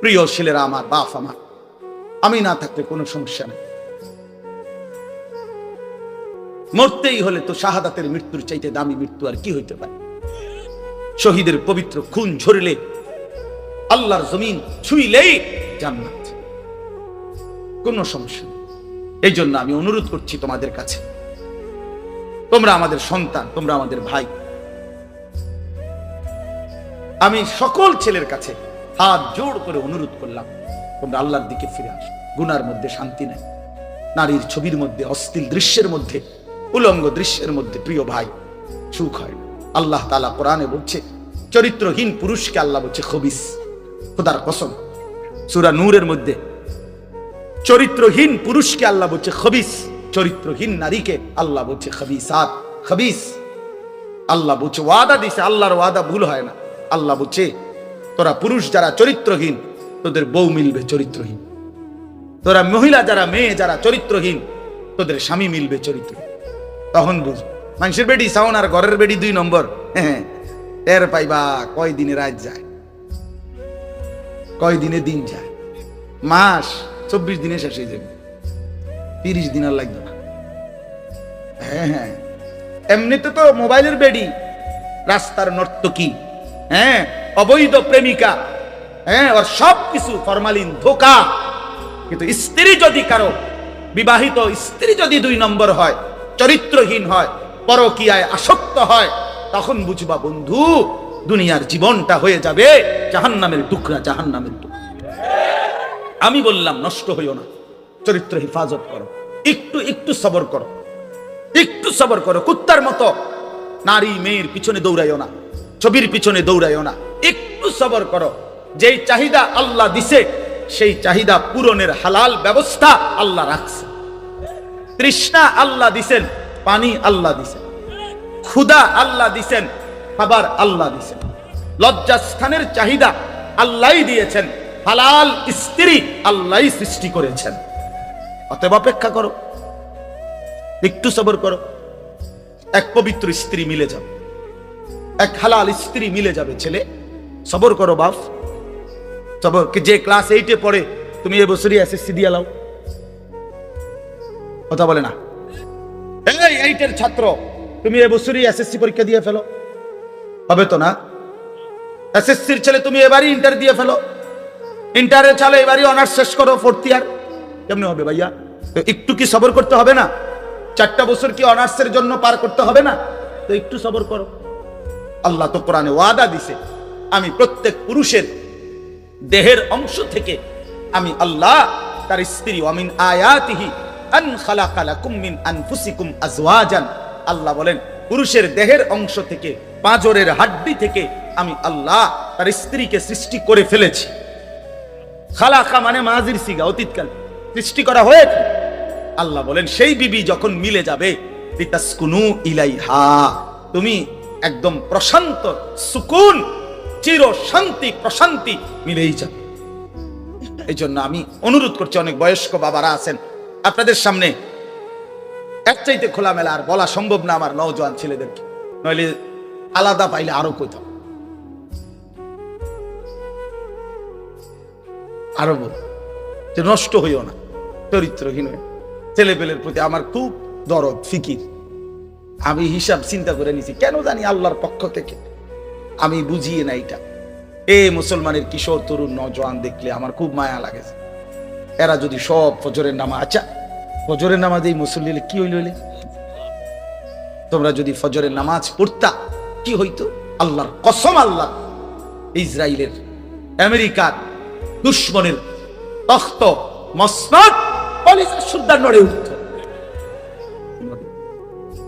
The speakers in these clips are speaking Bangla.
প্রিয় ছেলেরা আমার, বাপ আমার, আমি না থাকলে কোনো সমস্যা নেই। মরতেই হলে তো শাহাদাতের মৃত্যুর চাইতে দামি মৃত্যু আর কি হইতে পারে? শহীদের পবিত্র খুন ঝরলে আল্লাহর জমিন ছুইলেই জান্নাত। কোনো সমস্যা নেই। এই জন্য আমি অনুরোধ করছি তোমাদের কাছে, তোমরা আমাদের সন্তান, তোমরা আমাদের ভাই। আমি সকল ছেলের কাছে হাত জোর করে অনুরোধ করলাম, তোমরা আল্লাহর দিকে ফিরে আসো। গুনার মধ্যে শান্তি নাই। নারীর ছবির মধ্যে অস্থির দৃশ্যের মধ্যে, উলঙ্গ দৃশ্যের মধ্যে প্রিয় ভাই, সুখ হয় আল্লাহ তালা কোরআনে বলছে, চরিত্রহীন পুরুষকে আল্লাহ বলছে খবিস, খোদার কসম। সুরা নূরের মধ্যে, চরিত্রহীন পুরুষকে আল্লাহ বলছে খবিস, চরিত্রহীন নারীকে আল্লাহ বলছে খবিসাত, খবিস। আল্লাহ বলছে ওয়াদা দিছে, আল্লাহর ওয়াদা ভুল হয় না। আল্লাহ বলছে তোরা পুরুষ যারা চরিত্রহীন, তোদের বউ মিলবে চরিত্রহীন। তোরা মহিলা যারা, মেয়ে যারা চরিত্রহীন, তোদের স্বামী মিলবে চরিত্রহীন। তখন বুঝ, মানুষের বেডি সাউন আর ঘরের বেডি দুই নম্বর। হ্যাঁ টের পাইবা কয় দিনে রাত যায়। কয় দিনে দিন যায়। মাস চব্বিশ দিনে শেষ হয়ে যাবে। তিরিশ দিন আর লাগবে না। হ্যাঁ হ্যাঁ। এমনিতে তো মোবাইলের বেডি। রাস্তার নর্তকী। হ্যাঁ অবৈধ প্রেমিকা। হ্যাঁ ওর সব কিছু ফরমালিন ধোকা। কিন্তু স্ত্রী যদি কারও, বিবাহিত স্ত্রী যদি দুই নম্বর হয়, চরিত্রহীন হয়, পরকিয়ায় আসক্ত হয়, তখন বুঝবা বন্ধু, দুনিয়ার জীবনটা হয়ে যাবে জাহান্নামের টুকরা জাহান্নামের টুকরা। আমি বললাম, নষ্ট হইও না। চরিত্র হেফাজত করো। একটু একটু সবর করো। একটু সবর করো। কুত্তার মতো। নারী মেয়ের পিছনে দৌড়াইও না। ছবির পিছনে দৌড়াইও না। একটু সবর করো। যেই চাহিদা আল্লাহ দিছে, সেই চাহিদা পূরণের হালাল ব্যবস্থা আল্লাহ রাখছে। তৃষ্ণা আল্লাহ দিছেন, পানি আল্লাহ দিছেন। ক্ষুদা আল্লাহ দিছেন, খাবার আল্লাহ দিছেন। লজ্জাস্থানের চাহিদা আল্লাহই দিয়েছেন, হালাল স্ত্রী আল্লাহই সৃষ্টি করেছেন। অতএব অপেক্ষা করো, একটু সবর করো। এক পবিত্র স্ত্রী মিলে যাবে, এক হালাল স্ত্রী মিলে যাবে, ছেলে। সবর করো, বাপ। সবর। যে ক্লাস এইটে পড়ে, তুমি এবছরই এসএসসি দিয়ে লাও। কথা বলে না। এই এইটের ছাত্র, তুমি এবছরই এসএসসি পরীক্ষা দিয়ে ফেলো। হবে তো না? এসএসসির ছেলে তুমি এবারই ইন্টার দিয়ে ফেলো। ইন্টারে চালো এবারই অনার্স শেষ করো ফোর্থ ইয়ার কেমনে হবে ভাইয়া? একটু কি সবর করতে হবে না? চারটা বছর কি অনার্সের জন্য পার করতে হবে না? তো একটু সবর করো। আল্লাহ তো কোরআনে ওয়াদা দিছে। আমি প্রত্যেক পুরুষের দেহের অংশ থেকে আমি আল্লাহ তার স্ত্রী অমিন আয়াতিহি আল্লাহ বলেন, পুরুষের দেহের অংশ থেকে, পাঁজরের হাড্ডি থেকে আমি আল্লাহ তার স্ত্রীকে সৃষ্টি করে ফেলেছি। খালাকা মানে মাজির সিগা, অতীতকাল। সৃষ্টি করা হয়েছে। আল্লাহ বলেন, সেই বিবি যখন মিলে যাবে ইলাইহা, তুমি একদম প্রশান্ত, সুকুন চির শান্তি, প্রশান্তি মিলেই যাবে। এই জন্য আমি অনুরোধ করছি, অনেক বয়স্ক বাবারা আছেন, আপনাদের সামনে এক চাইতে খোলামেলা আর বলা সম্ভব না আমার নওজোয়ান ছেলেদেরকে। নইলে আলাদা পাইলে আরও কইতাম। আরও বল, যে নষ্ট হইও না, চরিত্রহীন হয়ে ছেলে পেলের প্রতি আমার খুব দরদ, ফিকির। আমি হিসাব চিন্তা করে নিছি, কেন জানি আল্লাহর পক্ষ থেকে আমি বুঝিয়ে না এটা। এ মুসলমানের কিশোর, তরুণ, নজওয়ান দেখলে আমার খুব মায়া লাগে। এরা যদি সব ফজরের নামা আচ্ছা ফজরের নামাজ এই মুসল্লি কি হইল হইলে তোমরা যদি ফজরের নামাজ পড়তা, কি হইতো? আল্লাহর কসম আল্লাহ ইসরায়েলের আমেরিকার দুশ্মনের তখ্ত, মসনদ কলিজা সুদ্ধা নড়ে উঠত।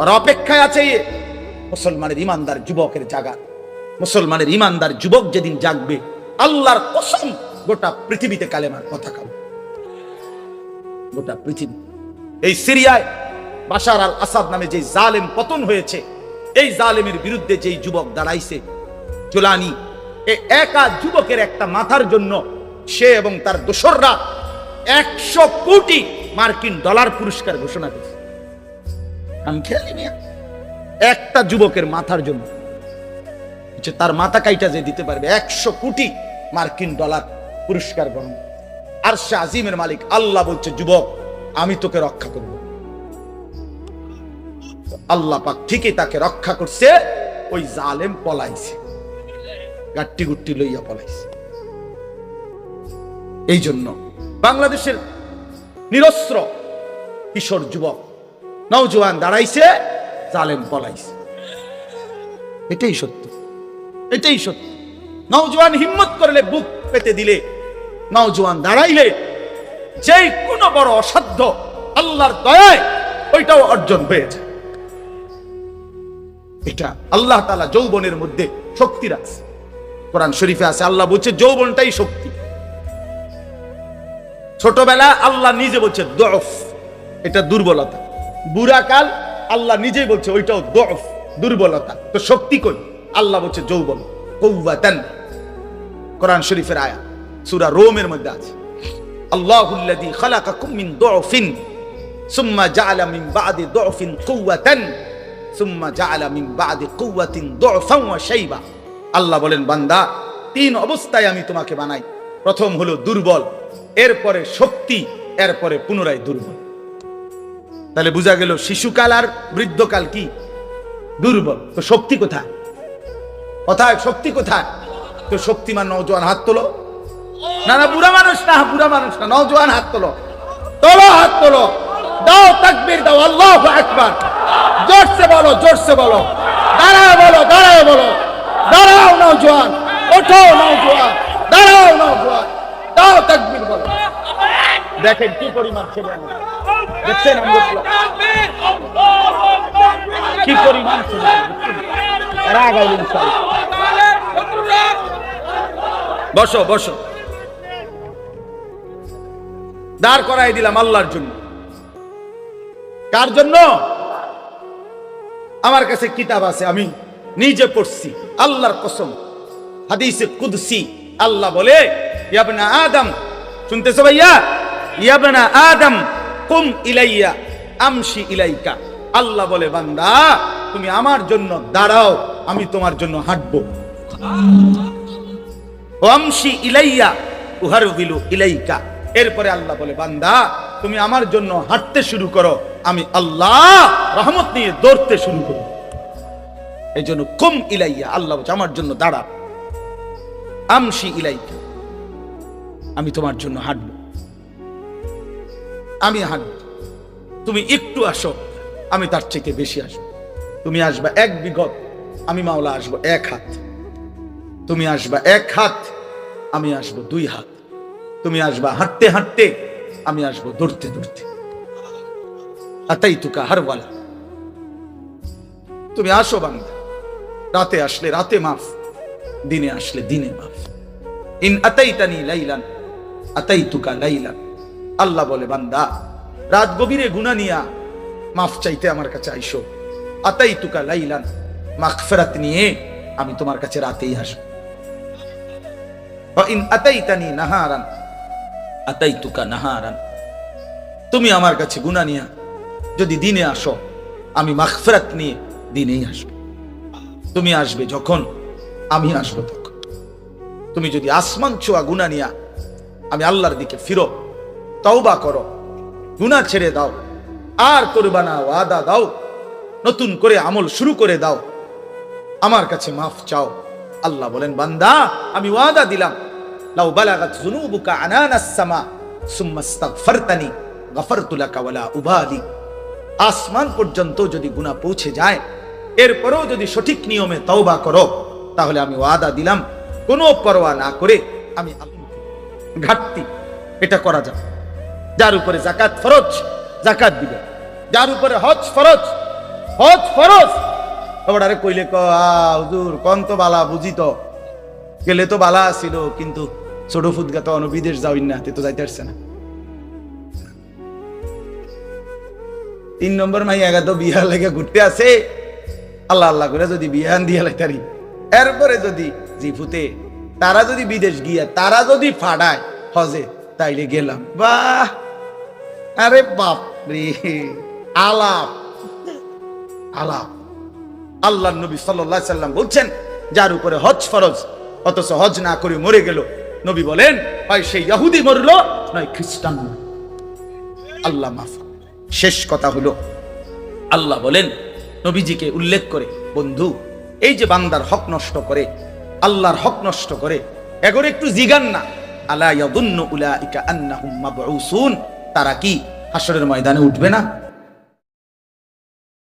ওরা অপেক্ষায় আছে মুসলমানের ইমানদার যুবকের জায়গা মুসলমানের ইমানদার যুবক যেদিন জাগবে, আল্লাহর কসম, গোটা পৃথিবীতে কালেমার কথা কাল গোটা পৃথিবী। এই সিরিয়ায় বাশার আল আসাদ নামে যে জালেম পতন হয়েছে, এই জালেমের বিরুদ্ধে যেই যুবক দাঁড়াইছে জোলানি এ একা যুবকের একটা মাথার জন্য সে এবং তার দোসররা একশো কোটি মার্কিন ডলার পুরস্কার ঘোষণা করেছে। আমি খেয়ালি একটা যুবকের মাথার জন্য। হচ্ছে তার মাথা কাইটা যে দিতে পারবে, একশো কোটি মার্কিন ডলার পুরস্কার গ্রহণ। আর সে আজিমের মালিক, আল্লাহ বলছে, যুবক, আমি তোকে রক্ষা করব। আল্লাহ পাক ঠিকই তাকে রক্ষা করছে, ওই জালেম পলাইছে। গাট্টি গুট্টি লইয়া পলাইছে। এই জন্য বাংলাদেশের নিরস্ত্র কিশোর যুবক নৌজওয়ান দাঁড়াইছে, জালেম পলাইছে। এটাই সত্য। এটাই সত্য। নৌজওয়ান হিম্মত করলে বুক পেতে দিলে নৌজওয়ান দাঁড়াইলে যেই কোনো বড় অসাধ্য আল্লাহর দয়ায় ওইটাও অর্জন হয়েছে এটা আল্লাহ তালা যৌবনের মধ্যে শক্তি রাখছে। কোরআন শরীফে আছে, আল্লাহ বলছে, যৌবনটাই শক্তি। ছোটবেলা আল্লাহ নিজে বলছে, দফ, এটা দুর্বলতা। বুড়াকাল আল্লাহ নিজেই বলছে, ওইটাও দফ, দুর্বলতা। তো শক্তি কই? আল্লাহ বলছে, যৌবন কৌবাতান কোরআন শরীফের আয়া সূরা রোমের মধ্যে আছে। আল্লাহুল্লাযী খালাকাকুম মিন দুফিন, সুম্মা জাআলা মিন বাদি দুফিন কুওয়াতান, সুম্মা জাআলা মিন বাদি কুওয়াতিন দুফান ওয়া আল্লাহ বলেন, বান্দা, তিন অবস্থায় আমি তোমাকে বানাই। প্রথম হলো দুর্বল, এরপরে শক্তি, এরপরে পুনরায় দুর্বল। তাহলে বোঝা গেল, শিশুকাল আর বৃদ্ধকাল কি? দুর্বল। তো শক্তি কোথায়? কোথায় শক্তি কোথায়? তো শক্তিমান নৌজওয়ান হাত তোলো। না না, বুড়া মানুষ না, বুড়া মানুষ না নৌজওয়ান হাত তোলো। তোলো, হাত তোলো। দাও তাকবীর, দাও, আল্লাহ আকবার। জোরসে বলো জোরসে বলো। দাঁড়াও বলো দাঁড়াও বলো। দাঁড়াও নৌজওয়ান ওঠো নৌজওয়ান দাঁড়াও নৌজওয়ান দাও তাকবীর। দেখেন কি পরিমাণ ছেলে দেখছেন কি পরিমাণ ছেলে? এরা বসো বসো। দাঁড় করাই দিলাম আল্লাহর জন্য। কার জন্য? আমার কাছে কিতাব আছে, আমি নিজে পড়ছি। আল্লাহর কসম। হাদিসে কুদসি। আল্লাহ বলে আদম, শুনতেছো ভাইয়া? ইয়াবনা আদম, কুম ইলাইয়া, আমশি ইলাইকা। আল্লাহ বলে, বান্দা, তুমি আমার জন্য দাঁড়াও, আমি তোমার জন্য হাঁটবো। ওয়ামশি ইলাইয়া উহার ইলাইকা। এরপরে আল্লাহ বলে, বান্দা, তুমি আমার জন্য হাঁটতে শুরু করো, আমি আল্লাহ রহমত নিয়ে দৌড়তে শুরু করো এই জন্য কুম ইলাইয়া, আল্লাহ আমার জন্য দাঁড়া। আমশি ইলাইকা, আমি তোমার জন্য হাঁটবো। আমি হাঁটবো তুমি একটু আসো, আমি তার থেকে বেশি আসব। তুমি আসবা এক বিগত, আমি মাওলা আসব এক হাত। তুমি আসবা এক হাত, আমি আসব দুই হাত। তুমি আসবা হাঁটতে হাঁটতে, আমি আসব দৌড়তে দৌড়তে। আতাই তুকা হারওয়ালা। তুমি আসো বান্দা। রাতে আসলে রাতে মাফ, দিনে আসলে দিনে মাফ। ইন আতাই আতাইতানি লাইলান আতাই তুকা লাইলান। আল্লাহ বলে, বান্দা, রাত গভীরে গুনা নিয়া মাফ চাইতে আমার কাছে আইসো। আতাই তুকা লাইলান, মাগফিরাত নিয়ে আমি তোমার কাছে রাতেই আসব। তুমি আমার কাছে গুনাহ নিয়া যদি দিনে আসো, আমি মাগফিরাত নিয়ে দিনেই আসব। তুমি আসবে যখন আমি আসব তখন। তুমি যদি আসমান ছোঁয়া গুনাহ নিয়া আমি আল্লাহর দিকে ফিরো তওবা করো। গুনাহ ছেড়ে দাও। আর করবা না, ওয়াদা দাও। নতুন করে আমল শুরু করে দাও। আমার কাছে মাফ চাও। আল্লাহ বলেন, বান্দা, আমি ওয়াদা দিলাম। লাউ বালাগাত যুনুবুকা আনানাস সামা, সুম্মা ইস্তাগফারতানি, গফারতু লাকা ওয়ালা উবালি। আসমান পর্যন্ত যদি গুনাহ পৌঁছে যায়, এরপরেও যদি সঠিক নিয়মে তওবা করো, তাহলে আমি ওয়াদা দিলাম। কোনো পরোয়া না করে আমি ঘাটতি, এটা করা যাবে যার উপরে জাকাত ফরজ জাকাত দিবে। যার উপরে হজ ফরজ হজ ফরজ। আরে কইলে ক হুজুর, কন তো বালা, বুঝি তো। গেলে তো বালা ছিল কিন্তু ছোট ফুদগা তো বিদেশ যাওই না তে তো যাইতে পারছে না। তিন নম্বর মাই এগা তো বিহার লেগে ঘুরতে আছে আল্লাহ আল্লাহ করে যদি বিহান দিয়ে লাইতারি। এরপরে যদি জিফুতে, তারা যদি বিদেশ গিয়া, তারা যদি ফাড়ায় হজে, তাইলে গেলাম। বাহ! আরে বাপ রে আলাপ। আলাপ। আল্লাহ নবী সাল্লাহ সাল্লাম বলছেন, যার উপরে হজ ফরজ, অথচ হজ না করে মরে গেল। নবী বলেন, হয় সেই ইহুদি মরলো, নয় খ্রিস্টান আল্লাহ মাফ শেষ কথা হলো, আল্লাহ বলেন, নবীজিকে উল্লেখ করে, বন্ধু, এই যে বান্দার হক নষ্ট করে, আল্লাহর হক নষ্ট করে, এগোর একটু জিগান না। আলা ইয়াদুন্নু উলাইকা আন্নাহুম মাবউসুন। তারা কি হাসরের ময়দানে উঠবে না?